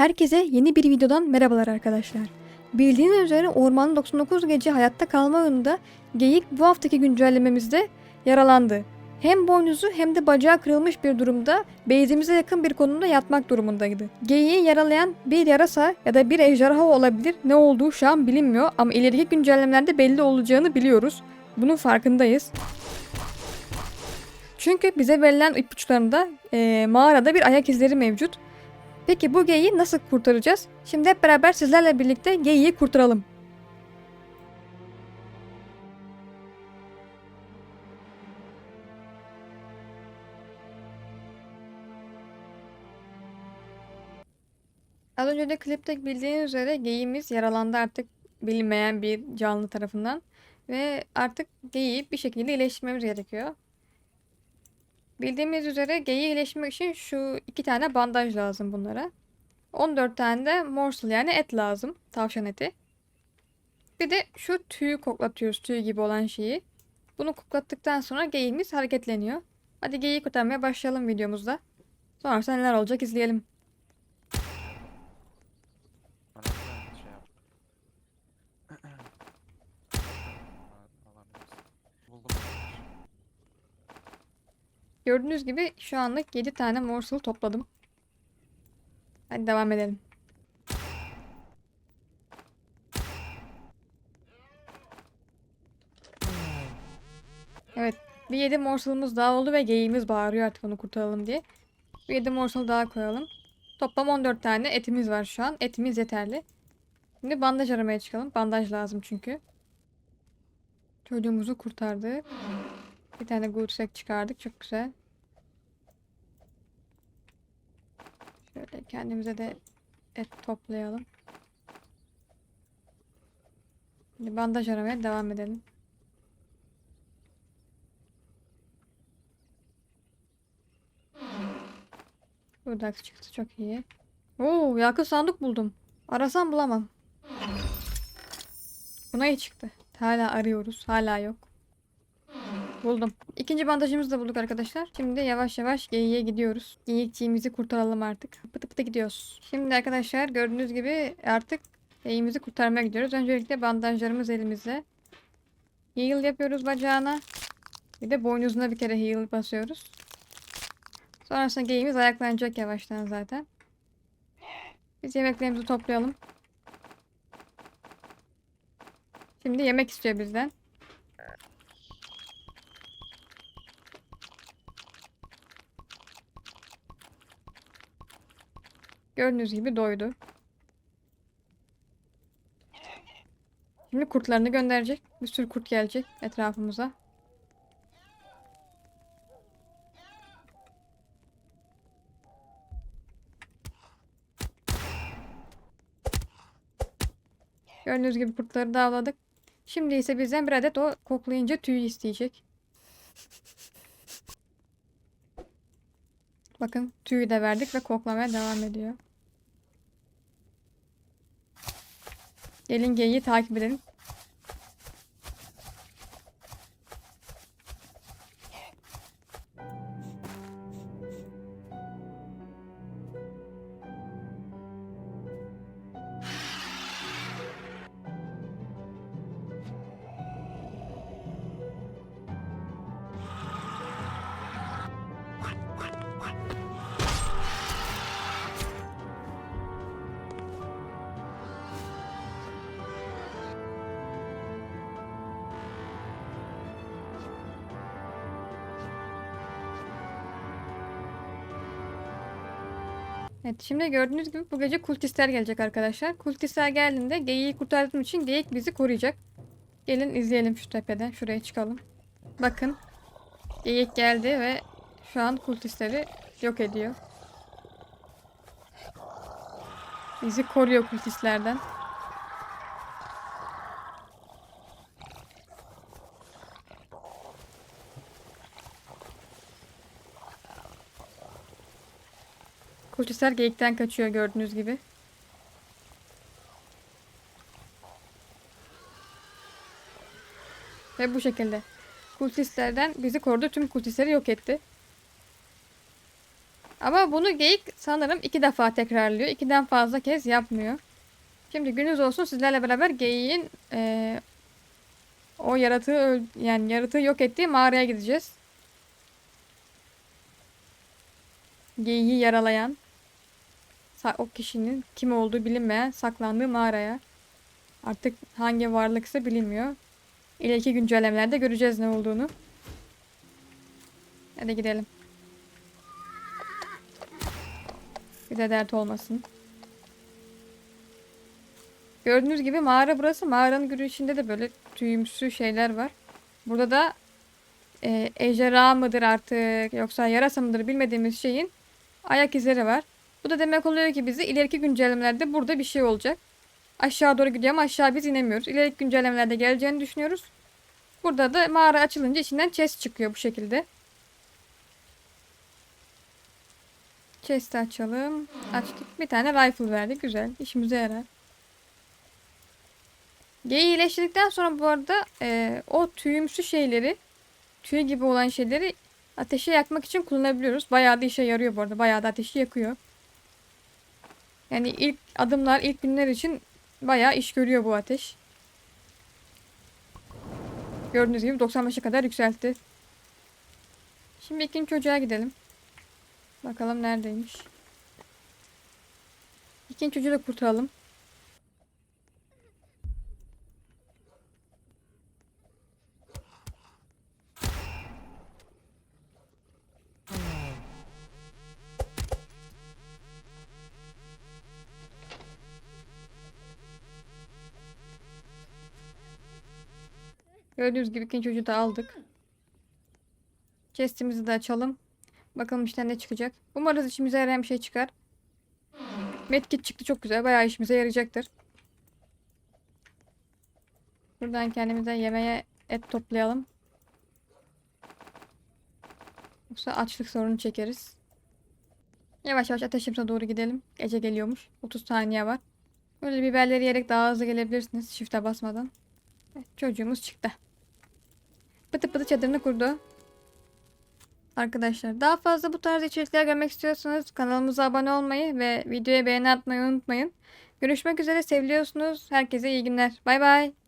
Herkese yeni bir videodan merhabalar arkadaşlar. Bildiğiniz üzere Orman 99 Gece Hayatta Kalma oyununda Geyik bu haftaki güncellememizde yaralandı. Hem boynuzu hem de bacağı kırılmış bir durumda base'imize yakın bir konumda yatmak durumundaydı. Geyiği yaralayan bir yarasa ya da bir ejderha olabilir. Ne olduğu şu an bilinmiyor ama ileriki güncellemelerde belli olacağını biliyoruz. Bunun farkındayız. Çünkü bize verilen ipuçlarında eee, mağarada bir ayak izleri mevcut. Peki bu geyiği nasıl kurtaracağız? Şimdi hep beraber sizlerle birlikte geyiği kurtaralım. Az önce de klipte bildiğiniz üzere geyiğimiz yaralandı artık bilinmeyen bir canlı tarafından. Ve artık geyiği bir şekilde iyileştirmemiz gerekiyor. Bildiğimiz üzere geyiği iyileştirmek için şu iki tane bandaj lazım bunlara. 14 tane de morsel yani et lazım. Tavşan eti. Bir de şu tüyü koklatıyoruz. Tüy gibi olan şeyi. Bunu koklattıktan sonra geyiğimiz hareketleniyor. Hadi geyiği kurtarmaya başlayalım videomuzda. Sonrasında neler olacak izleyelim. Bana da şey yap. Al- alabilirsin. Buldum. Gördüğünüz gibi şu anlık 7 tane morsel topladım. Hadi devam edelim. Evet. Bir 7 morselımız daha oldu ve geyiğimiz bağırıyor artık onu kurtaralım diye. Bir 7 morsel daha koyalım. Toplam 14 tane etimiz var şu an. Etimiz yeterli. Şimdi bandaj aramaya çıkalım. Bandaj lazım çünkü. Çocuğumuzu kurtardı. Bir tane gutsek çıkardık. Çok güzel. Şöyle kendimize de et toplayalım. Şimdi bandaj aramaya devam edelim. Burada çıktı çok iyi. Oo, yakın sandık buldum. Arasam bulamam. Buna iyi çıktı. Hala arıyoruz. Hala yok. Buldum. İkinci bandajımızı da bulduk arkadaşlar. Şimdi yavaş yavaş geyiğe gidiyoruz. Geyikçiğimizi kurtaralım artık. Pıtı pıtı gidiyoruz. Şimdi arkadaşlar gördüğünüz gibi artık geyiğimizi kurtarmaya gidiyoruz. Öncelikle bandajlarımız elimizde. Heal yapıyoruz bacağına. Bir de boynuzuna bir kere heal basıyoruz. Sonrasında geyiğimiz ayaklanacak yavaştan zaten. Biz yemeklerimizi toplayalım. Şimdi yemek istiyor bizden. Gördüğünüz gibi doydu. Şimdi kurtlarını gönderecek. Bir sürü kurt gelecek etrafımıza. Gördüğünüz gibi kurtları da avladık. Şimdi ise bizden bir adet o koklayınca tüy isteyecek. Bakın tüyü de verdik ve koklamaya devam ediyor. Gelin geyiği takip edelim. Evet şimdi gördüğünüz gibi bu gece kultistler gelecek arkadaşlar. Kultistler geldiğinde geyiği kurtardığım için geyik bizi koruyacak. Gelin izleyelim şu tepeden. Şuraya çıkalım. Bakın. Geyik geldi ve şu an kultistleri yok ediyor. Bizi koruyor kultistlerden. Kultistler geyikten kaçıyor gördüğünüz gibi. Ve bu şekilde. Kultistlerden bizi korudu. Tüm kultistleri yok etti. Ama bunu geyik sanırım iki defa tekrarlıyor. İkiden fazla kez yapmıyor. Şimdi gününüz olsun sizlerle beraber geyiğin eee, o yaratığı yani yaratığı yok ettiği mağaraya gideceğiz. Geyiği yaralayan o kişinin kim olduğu bilinmeyen saklandığı mağaraya. Artık hangi varlıksa bilinmiyor. İleriki güncellemelerde göreceğiz ne olduğunu. Hadi gidelim. Bize dert olmasın. Gördüğünüz gibi mağara burası. Mağaranın girişinde de böyle tüyümsü şeyler var. Burada da e, ejderha mıdır artık yoksa yarasa mıdır bilmediğimiz şeyin ayak izleri var. Bu da demek oluyor ki bizi ileriki güncellemelerde burada bir şey olacak. Aşağı doğru gidiyor ama aşağı biz inemiyoruz. İleriki güncellemelerde geleceğini düşünüyoruz. Burada da mağara açılınca içinden chest çıkıyor bu şekilde. Chest'i açalım. Açtık. Bir tane rifle verdi. Güzel. İşimize yarar. Geyi iyileştirdikten sonra bu arada e, o tüyümsü şeyleri tüy gibi olan şeyleri ateşe yakmak için kullanabiliyoruz. Bayağı da işe yarıyor bu arada. Bayağı da ateşi yakıyor. Yani ilk adımlar, ilk günler için bayağı iş görüyor bu ateş. Gördüğünüz gibi 95'e kadar yükseltti. Şimdi ikinci çocuğa gidelim. Bakalım neredeymiş. İkinci çocuğu da kurtaralım. Gördüğünüz gibi ikinci çocuğu da aldık. Chest'imizi de açalım. Bakalım içten ne çıkacak. Umarız işimize yarayan bir şey çıkar. Medkit çıktı çok güzel. Bayağı işimize yarayacaktır. Buradan kendimize yemeğe et toplayalım. Yoksa açlık sorunu çekeriz. Yavaş yavaş ateşimize doğru gidelim. Gece geliyormuş. 30 saniye var. Böyle biberleri yiyerek daha hızlı gelebilirsiniz. Shift'e basmadan. Çocuğumuz çıktı. Pıtı pıtı çadırını kurdu. Arkadaşlar daha fazla bu tarz içerikler görmek istiyorsanız kanalımıza abone olmayı ve videoya beğeni atmayı unutmayın. Görüşmek üzere seviliyorsunuz. Herkese iyi günler. Bay bay.